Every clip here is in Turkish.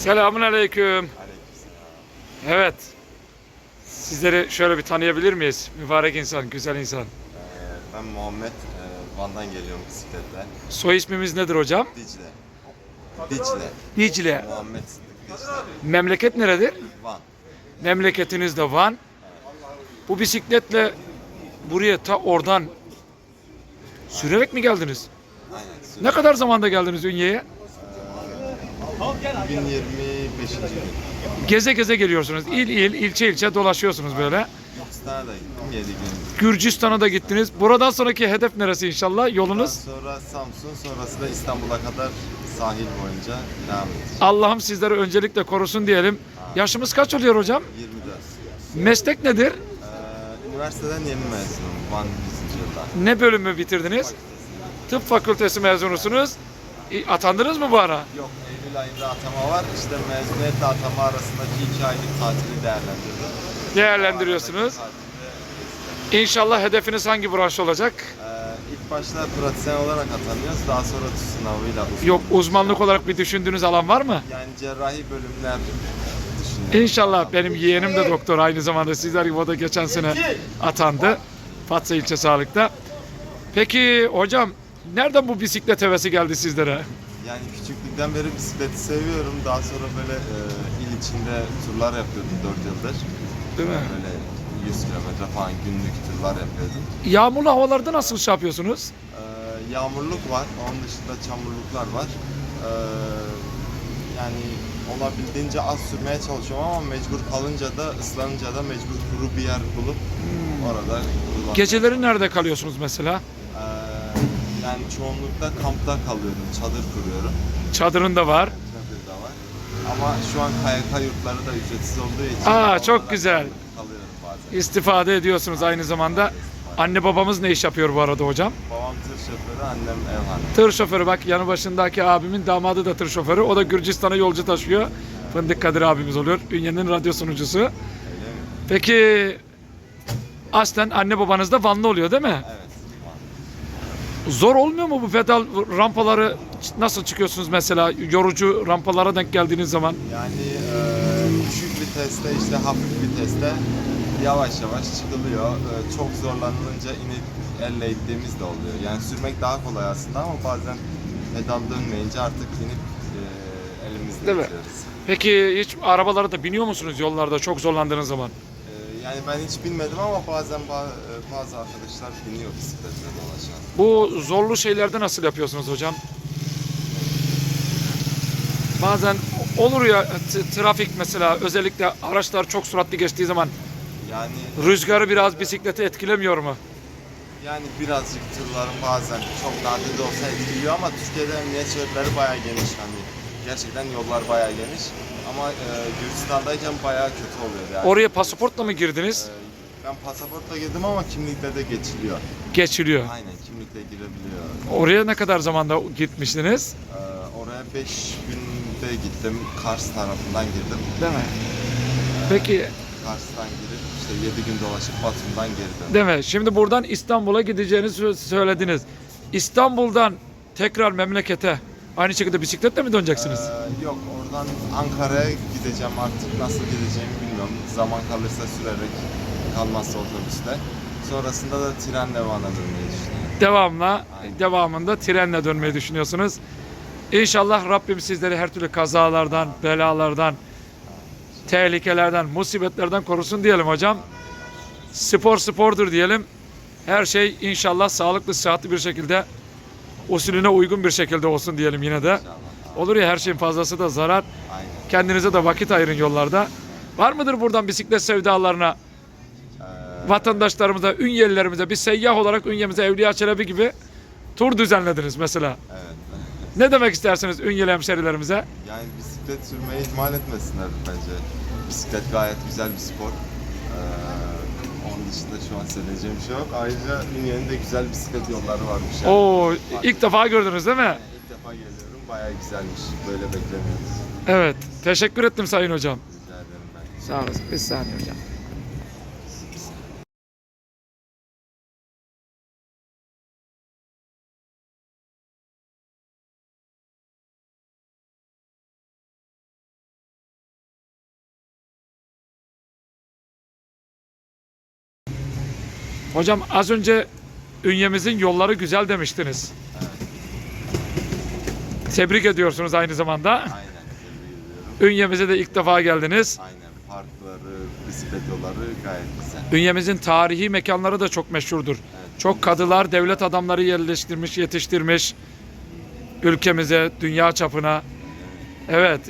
Selamun aleyküm. Evet. Sizleri şöyle bir tanıyabilir miyiz? Mübarek insan, güzel insan. Ee, ben Muhammed. Ee, Van'dan geliyorum bisikletle. Soy ismimiz nedir hocam? Dicle. Dicle. Dicle. Muhammed Dicle. Memleket neredir? Van. Memleketiniz de Van. Bu bisikletle buraya ta oradan sürerek mi geldiniz? Aynen. Ne kadar zamanda geldiniz Ünye'ye? 1025. gün. Geze geze geliyorsunuz. İl il, ilçe ilçe dolaşıyorsunuz böyle. Gürcistan'a da gittim 7 gün. Gürcistan'a da gittiniz. Buradan sonraki hedef neresi inşallah? Daha Yolunuz? sonra Samsun, sonrası da İstanbul'a kadar sahil boyunca devam edeceğiz. Allah'ım sizleri öncelikle korusun diyelim. Yaşımız kaç oluyor hocam? 24. Meslek nedir? Ee, üniversiteden yeni mezunum. Van 100. yılda. Ne bölümü bitirdiniz? Tıp fakültesi mezunusunuz. E, Atandınız mı bu ara? Yok, Eylül ayında atama var. İşte mezuniyetle atama arasındaki 2 aylık tatili değerlendirdim. Değerlendiriyorsunuz. İnşallah hedefiniz hangi branş olacak? Ee, ilk başta pratisyen olarak atanıyoruz. Daha sonra TUS sınavıyla uzman. Yok uzmanlık olarak bir düşündüğünüz alan var mı? Yani cerrahi bölümler düşünüyorum. İnşallah benim yeğenim de doktor aynı zamanda sizler gibi o da geçen sene atandı. Fatsa ilçe sağlıkta. Peki hocam nereden bu bisiklet hevesi geldi sizlere? Yani küçüklükten beri bisikleti seviyorum. Daha sonra böyle e, il içinde turlar yapıyordum 4 yıldır. Değil mi? Böyle 100 kilometre falan günlük turlar yapıyordum. Yağmurlu havalarda nasıl şey yapıyorsunuz? Ee, yağmurluk var. Onun dışında çamurluklar var. Ee, yani olabildiğince az sürmeye çalışıyorum ama mecbur kalınca da ıslanınca da mecbur kuru bir yer bulup orada kullanıyorum. Geceleri nerede kalıyorsunuz mesela? Yani çoğunlukla kampta kalıyorum, çadır kuruyorum. Çadırın da var. Çadır da var. Ama şu an KYK yurtları da ücretsiz olduğu için Aa, çok güzel. Kalıyorum bazen. İstifade ediyorsunuz aynı zamanda. Anne babamız ne iş yapıyor bu arada hocam? Babam tır şoförü, annem ev hanımı. Tır şoförü bak yanı başındaki abimin damadı da tır şoförü. O da Gürcistan'a yolcu taşıyor. Fındık Kadir abimiz oluyor. Ünye'nin radyo sunucusu. Peki aslen anne babanız da Vanlı oluyor değil mi? Evet. Zor olmuyor mu bu pedal rampaları nasıl çıkıyorsunuz mesela yorucu rampalara denk geldiğiniz zaman? Yani e, düşük viteste işte hafif viteste yavaş yavaş çıkılıyor. E, çok zorlanınca inip elle ittiğimiz de oluyor. Yani sürmek daha kolay aslında ama bazen pedal dönmeyince artık inip e, elimizle Değil mi? itiyoruz. Peki hiç arabalara da biniyor musunuz yollarda çok zorlandığınız zaman? Yani ben hiç bilmedim ama bazen ba- e, bazı arkadaşlar biniyor bisikletle dolaşan. Bu zorlu şeylerde nasıl yapıyorsunuz hocam? Bazen olur ya trafik mesela özellikle araçlar çok süratli geçtiği zaman Yani rüzgarı biraz bisikleti etkilemiyor mu? yani birazcık turların bazen çok nadir de olsa etkiliyor ama Türkiye'de emniyet şeritleri bayağı geniş hani gerçekten yollar bayağı geniş ama e, Gürcistan'dayken bayağı kötü oluyor yani. Oraya pasaportla mı girdiniz? E, ben pasaportla girdim ama kimlikle de geçiliyor. Geçiliyor. Aynen kimlikle girebiliyor. Oraya ne kadar zamanda gitmiştiniz? E, oraya 5 günde gittim. Kars tarafından girdim. Değil mi? Peki Kars'tan girip işte 7 gün dolaşıp Batum'dan geri döndüm. değil mi? Şimdi buradan İstanbul'a gideceğinizi sö- söylediniz. İstanbul'dan tekrar memlekete aynı şekilde bisikletle mi döneceksiniz? Ee, yok oradan Ankara'ya gideceğim artık nasıl gideceğimi bilmiyorum. Zaman kalırsa sürerek kalmazsa otobüste. Sonrasında da trenle Van'a dönmeyi düşünüyorum. Devamla, Aynen. devamında trenle dönmeyi düşünüyorsunuz. İnşallah Rabbim sizleri her türlü kazalardan, belalardan, tehlikelerden, musibetlerden korusun diyelim hocam. Spor spordur diyelim. Her şey inşallah sağlıklı, sıhhatli bir şekilde, usulüne uygun bir şekilde olsun diyelim yine de. İnşallah. Olur ya her şeyin fazlası da zarar. Aynen. Kendinize de vakit ayırın yollarda. Var mıdır buradan bisiklet sevdalarına, Ee, vatandaşlarımıza, ünyelilerimize bir seyyah olarak ünyemize Evliya Çelebi gibi tur düzenlediniz mesela. evet. Ne demek istersiniz ünyeli hemşerilerimize? Yani bisiklet sürmeyi ihmal etmesinler bence. Bisiklet gayet güzel bir spor. Dışında şu an söyleyeceğim bir şey yok. Ayrıca Ünye'nin de güzel bisiklet yolları varmış. Yani. Oo ilk defa gördünüz değil mi? Yani İlk defa geliyorum. Bayağı güzelmiş. Böyle beklemiyoruz. Evet. Teşekkür ettim Sayın Hocam. Rica ederim ben. Sağ olasın. Bir saniye hocam. Hocam az önce ünyemizin yolları güzel demiştiniz. Tebrik ediyorsunuz aynı zamanda. Aynen. Ünyemize de ilk defa geldiniz. Aynen. Parkları, bisiklet yolları gayet güzel. Ünyemizin tarihi mekanları da çok meşhurdur. Evet. Çok kadılar, devlet adamları yerleştirmiş, yetiştirmiş ülkemize, dünya çapına. Evet,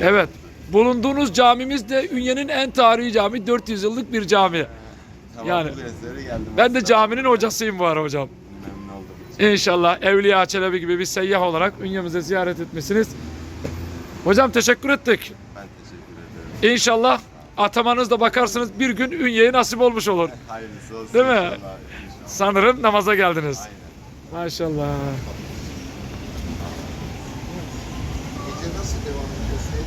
evet. Bulunduğunuz camimiz de Ünye'nin en tarihi cami, 400 yıllık bir cami. Tamam, yani-. Ben de caminin hocasıyım bu ara hocam. İnşallah Evliya Çelebi gibi bir seyyah olarak Ünye'mize ziyaret etmişsiniz. Hocam teşekkür ettik. Ben teşekkür ederim. İnşallah atamanız da bakarsınız bir gün Ünye'ye nasip olmuş olur. Hayırlısı olsun. Değil mi? inşallah, inşallah. Sanırım namaza geldiniz. Aynen. Maşallah. Gece nasıl devam ediyorsun?